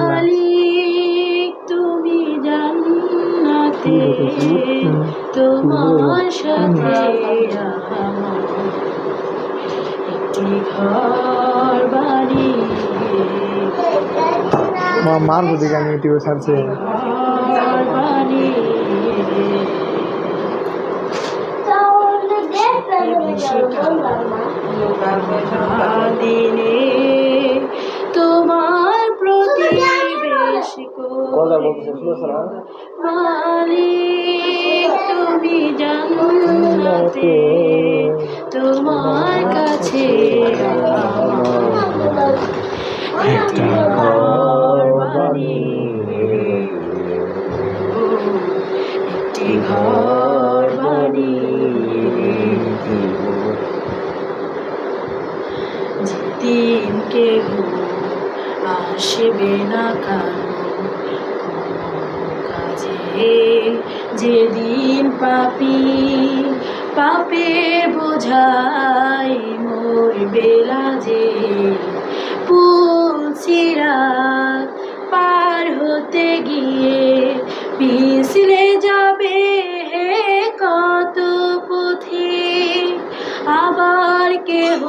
মালিক তুমি জান্নাতে তোমার সাথে একটি ঘর মা মার বুঝি গান ইউটিউবে ঘর বানিয়ে দিনে তোমার প্রতিবেশ মালিক তুমি তোমার কাছে আমার একটি ঘর বানিয়ে একটি ঘর বানিয়ে যেদিন কেহ আসবে না কারও কাজে যেদিন পাপি পাপের বোঝাই মোর বেলা যে পুলসিরা পার হতে গিয়ে পিছলে যাবে হে কত পথে আবার কেহ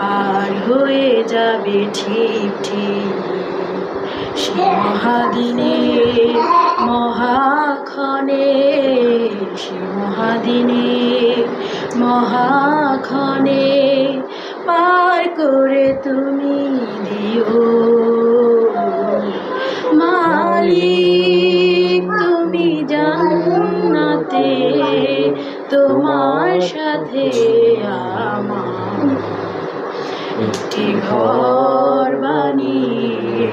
পার হয়ে যাবে ঠিক ঠিক। সে মহাদিনে, মহাক্ষণে, সে মহাদিনে, মহাক্ষণে পার করে তুমি দিও। মালিক, তুমি জান্নাতে, তোমার সাথে আমার একটি ঘর বানিয়ে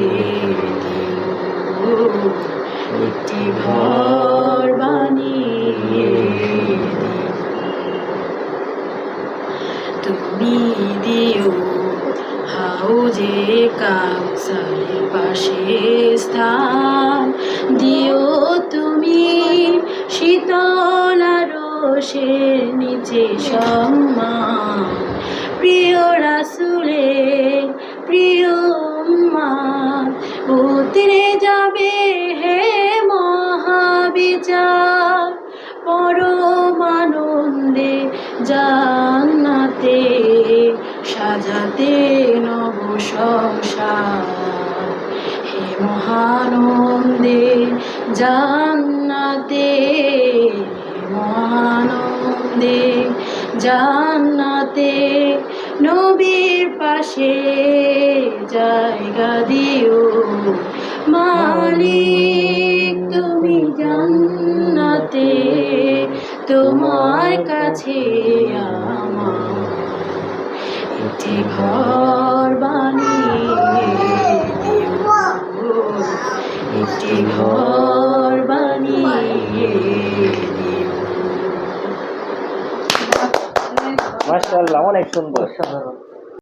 একটি ঘর বানিয়ে তুমি দিও হাউজে কাউসারের পাশে স্থান। দিও তুমি শীতল রোষের নিচে সম্মান। প্রিয় রাসুলে প্রিয় মা, উতরে যাবে হে মহাবিচার। পরমানন্দে জান্নাতে সাজাতে নব সংসার। হে মহানন্দে জান্নাতে মহানন্দে জান্নাতে নবীর পাশে জায়গা দিও। মালিক তুমি জান্নাতে তোমার কাছে আমার একটি ঘর বানিয়ে মাশাআল্লাহ অনেক সুন্দর।